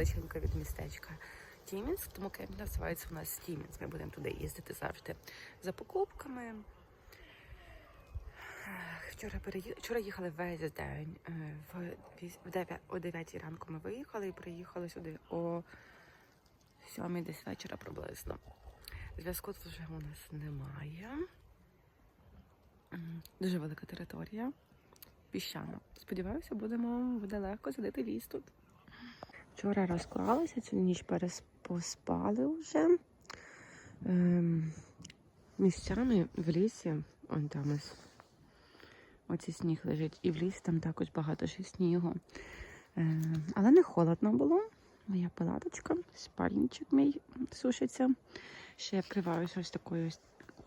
біля, далеченько від містечка Тімінськ, тому кемпінг називається у нас Тімінськ. Ми будемо туди їздити завжди за покупками. Вчора переї... вчора їхали весь день. Е, В віс- в дев'я- о 9 ранку ми виїхали і приїхали сюди о 7 десь вечора приблизно. Зв'язку вже у нас немає. Дуже велика територія. Піщана. Сподіваюся, будемо буде легко сидити ліс тут. Вчора розклалися, цю ніч перес- поспали вже. Ем, місцями в лісі, он там ось оці сніг лежить, і в лісі там також багато ще снігу. Ем, але не холодно було. Моя палаточка, спальничок мій сушиться. Ще я вкриваюся ось такою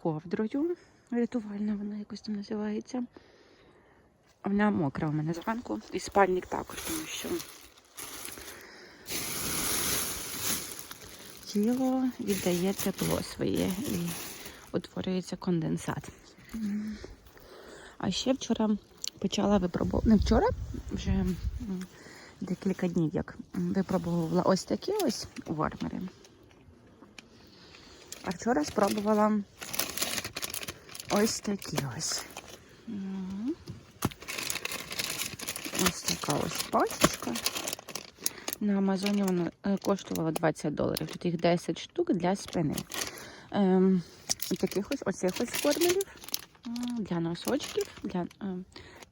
ковдрою. Рятувальна вона якось там називається. Вона мокра у мене зранку. І спальник також, тому що тіло віддає тепло своє і утворюється конденсат. А ще вчора почала випробувати. Не вчора, вже декілька днів як випробувала ось такі ось вармери. А вчора спробувала ось такі ось. Ось така ось пачечка. На Амазоні вона е, коштувала 20 доларів. Тут їх 10 штук для спини. Ем, таких ось оцих ось формулів для носочків, для е,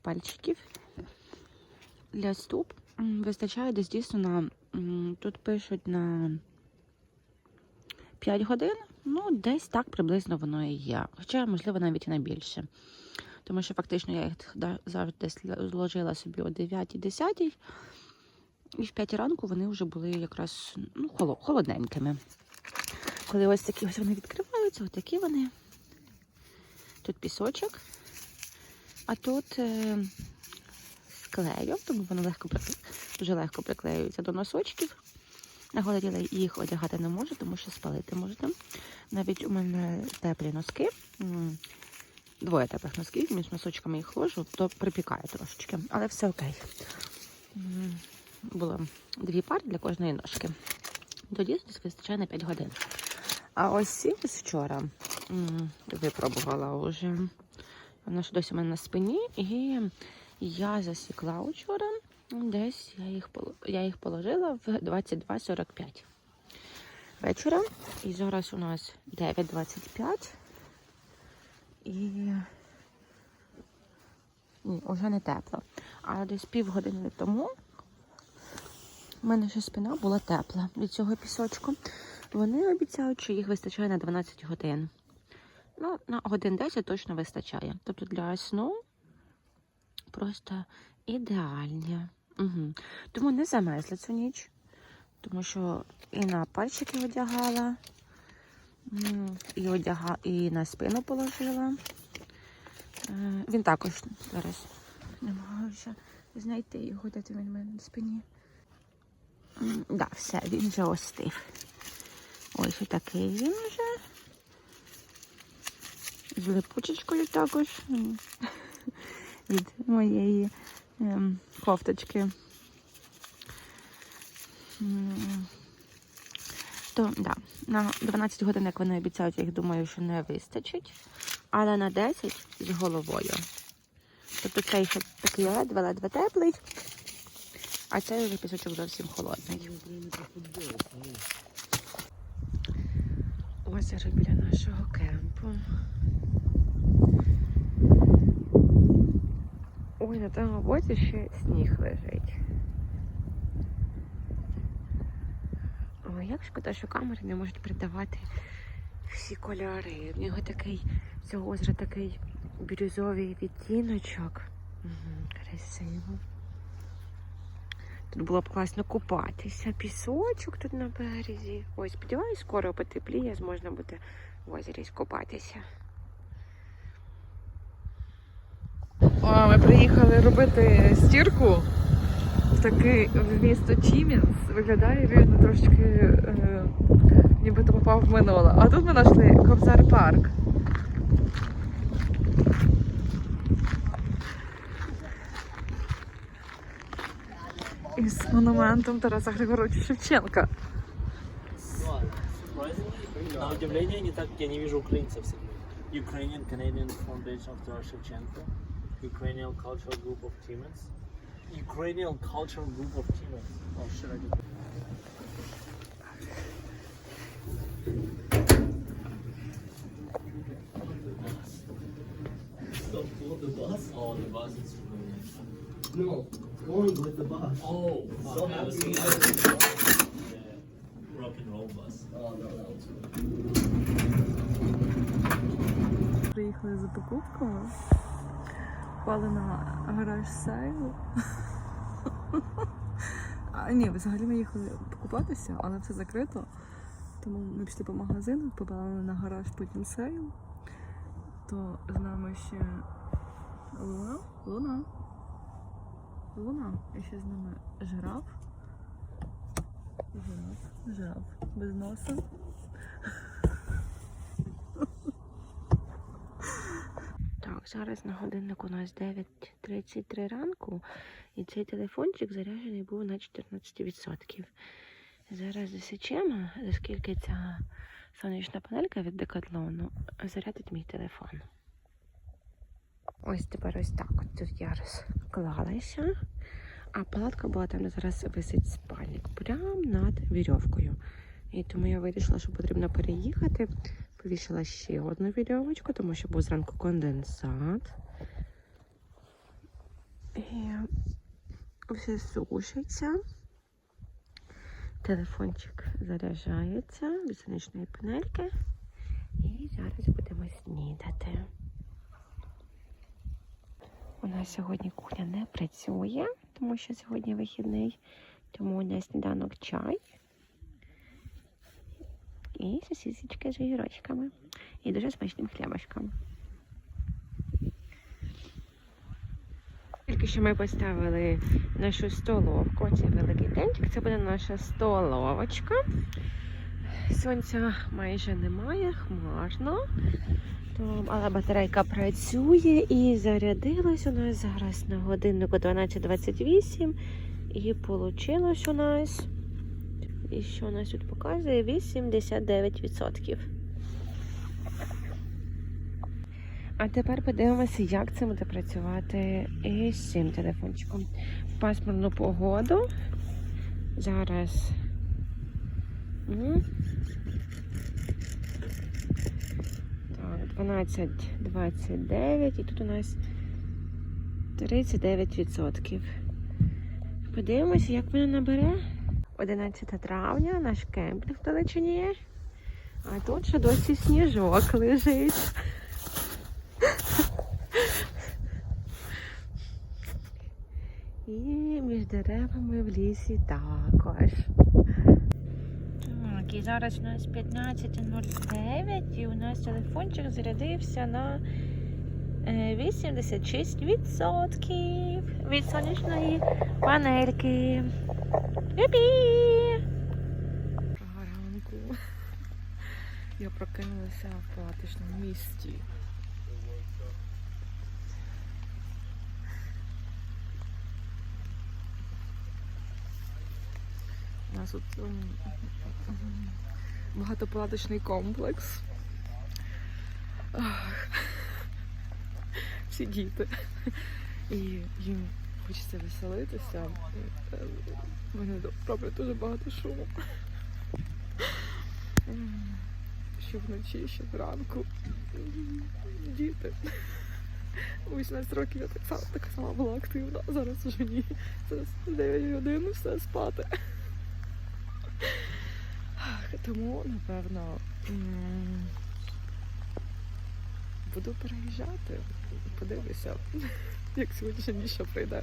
пальчиків, для стоп. М, Вистачає десь дійсно на тут пишуть на 5 годин. Ну, десь так приблизно воно і є. Хоча, можливо, навіть і на більше. Тому що фактично я їх завжди зложила собі о 9-10. І в 5 ранку вони вже були якраз ну, холодненькими. Коли ось такі ось вони відкриваються, отакі вони. Тут пісочок, а тут е, з тому воно легко дуже легко приклеюється до носочків. На голові їх одягати не можу, тому що спалити можна. Навіть у мене теплі носки. Двоє теплих носків, між носочками їх ложу, то припікає трошечки, але все окей. Було дві пари для кожної ножки. Тоді десь вистачає на 5 годин. А ось ці вчора випробувала вже. Вона ж досі у мене на спині, і я засікла вчора. Десь я їх, я їх положила в 22.45 вечора. І зараз у нас 9.25. І ні, вже не тепло. А десь півгодини тому в мене ще спина була тепла від цього пісочку. Вони обіцяють, що їх вистачає на 12 годин. Ну, на годин 10 точно вистачає. Тобто для сну просто ідеальні. Угу. Тому не замерзла цю ніч, тому що і на пальчики одягала, і, одяга, і на спину положила. Е, Він також зараз намагаюся знайти його, де він в мене на спині. Да, все, він вже остив. Ось такий він вже. З липучечкою також. Від моєї ем, кофточки. То, да, на 12 годин, як вони обіцяють, я їх думаю, що не вистачить. Але на 10 з головою. Тобто цей ще такий ледве-ледве теплий, а цей вже пісочок зовсім холодний. Озеро біля нашого кемпу. Ой, на тому боці ще сніг лежить. Ой, як шкода, що камери не можуть передавати всі кольори. В нього такий, цього озера такий бірюзовий відтіночок. Угу, красиво. Тут було б класно купатися. Пісочок тут на березі. Ой, сподіваюсь, скоро потепліє, зможна буде в озері скупатися. О, Ми приїхали робити стірку такий в місто Чімінс. Виглядає він трошки е, нібито попав в минуле. А тут ми знайшли Кобзар парк. Із монументом Тараса Григоровича Шевченка. На удивление, не так, я не вижу украинцев них. Ukrainian Canadian Foundation of Taras Shevchenko, Ukrainian Cultural Group of Timmins, Ukrainian Cultural Group of Timmins. Oh shit, I did. Stop the bus? Oh, the bus is No, going with the bus. Oh, So I was happy. thinking the rock and roll bus. Oh no, that was Приїхали за покупками. Впали на гараж сейл. А, ні, взагалі ми їхали покупатися, але все закрито. Тому ми пішли по магазину, попали на гараж потім сейл. То з нами ще Луна. Луна. Луна. І ще з нами жираф. Жираф. Жираф. Без носа. Так, зараз на годинник у нас 9.33 ранку, і цей телефончик заряджений був на 14%. Зараз засічемо, оскільки ця сонячна панелька від декатлону зарядить мій телефон. Ось тепер ось так. От тут я розклалася, а палатка була там, де зараз висить спальник, прямо над вірьовкою. І тому я вирішила, що потрібно переїхати. Повішала ще одну вірьовочку, тому що був зранку конденсат. І все сушиться. Телефончик заряджається від сонячної панельки. І зараз будемо снідати. У нас сьогодні кухня не працює, тому що сьогодні вихідний. Тому на сніданок чай і сосисочки з огірочками. І дуже смачним хлібушком. Тільки що ми поставили нашу столовку. Оцей великий денчик. Це буде наша столовочка. Сонця майже немає, хмарно. То, але батарейка працює і зарядилась у нас зараз на годиннику 12.28. І вийшло у нас. І що у нас тут показує? 89%. А тепер подивимося, як це буде працювати із цим телефончиком. Пасмурну погоду. Зараз. М. Так, 12.29 і тут у нас 39%. Подивимося, як вона набере. 11 травня, наш кемпінг в Далечині. А тут ще досі сніжок лежить. І між деревами в лісі також. І зараз у нас 15.09 і у нас телефончик зарядився на е, 86% від сонячної панельки. Юпі! ранку. Я прокинулася в палаточному місті. Нас тут ем, багатопалаточний комплекс. Ах. Всі діти. І їм хочеться веселитися. Е, Вони роблять дуже багато шуму. Що вночі, що зранку. М, Діти. У 18 років я так само, така сама була активна, зараз вже ні. Зараз 9 годин все спати. Ах, Тому, напевно, м, буду переїжджати. Подивлюся, як сьогодні ніщо прийде.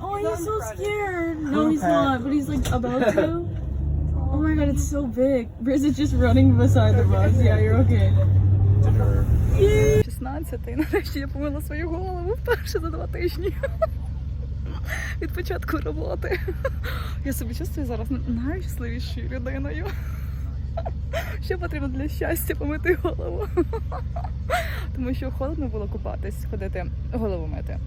Oh, he's so scared. No, he's not, but he's like about to. Oh my god, it's so big. Briz is just running beside the bus. Yeah, you're okay. 16 і нарешті я помила свою голову вперше за два тижні. Від початку роботи. Я себе чувствую зараз найщасливішою людиною. Що потрібно для щастя помити голову? Тому що холодно було купатись, ходити, голову мити.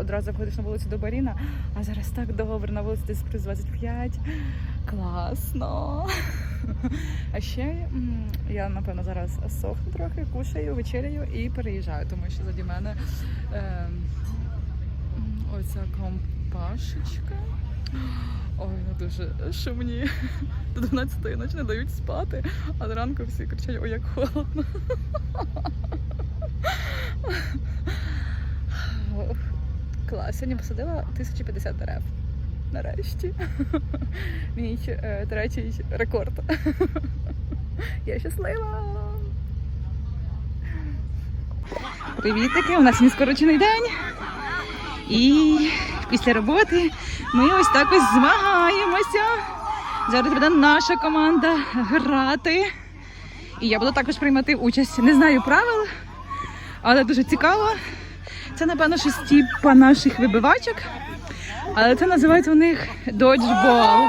Одразу входиш на вулицю до Баріна, а зараз так добре на вулиці десь плюс 25. Класно. А ще я напевно зараз сохну трохи, кушаю, вечеряю і переїжджаю, тому що заді мене е, оця компашечка. Ой, ну дуже шумні. До 12 ночі не дають спати, а зранку всі кричать, ой, як холодно. Клас, сьогодні посадила 1050 дерев. Нарешті. Мій е, третій рекорд. Я щаслива. Привітики, у нас не скорочений день. І після роботи ми ось так ось змагаємося. Зараз буде наша команда грати. І я буду також приймати участь. Не знаю правил, але дуже цікаво. Це, напевно, щось типа наших вибивачок. Але це називається у них доджбол.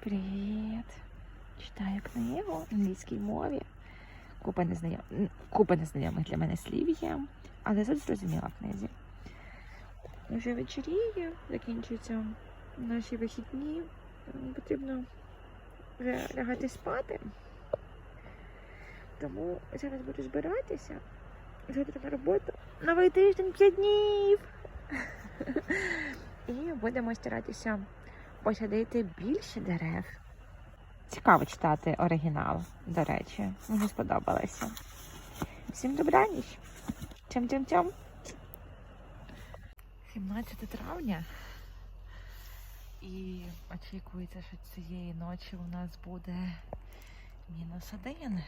Привіт! Читаю книгу в англійській мові. Купа незнайом... Купа незнайомих для мене слів є, але зрозуміла в книзі. Вже вечоріє, закінчуються наші вихідні. Потрібно вже лягати спати. Тому зараз буду збиратися. Завтра на роботу. Новий тиждень 5 днів. І будемо старатися посадити більше дерев. Цікаво читати оригінал, до речі. Мені сподобалося. Всім добраніч. Тям-тям-тям. 17 травня. І очікується, що цієї ночі у нас буде мінус один.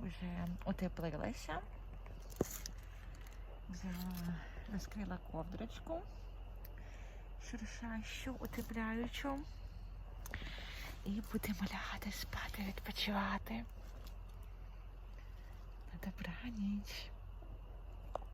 Уже утеплилася. Розкрила ковдрочку шершащу, утепляючу. І будемо лягати спати, відпочивати. На добраніч.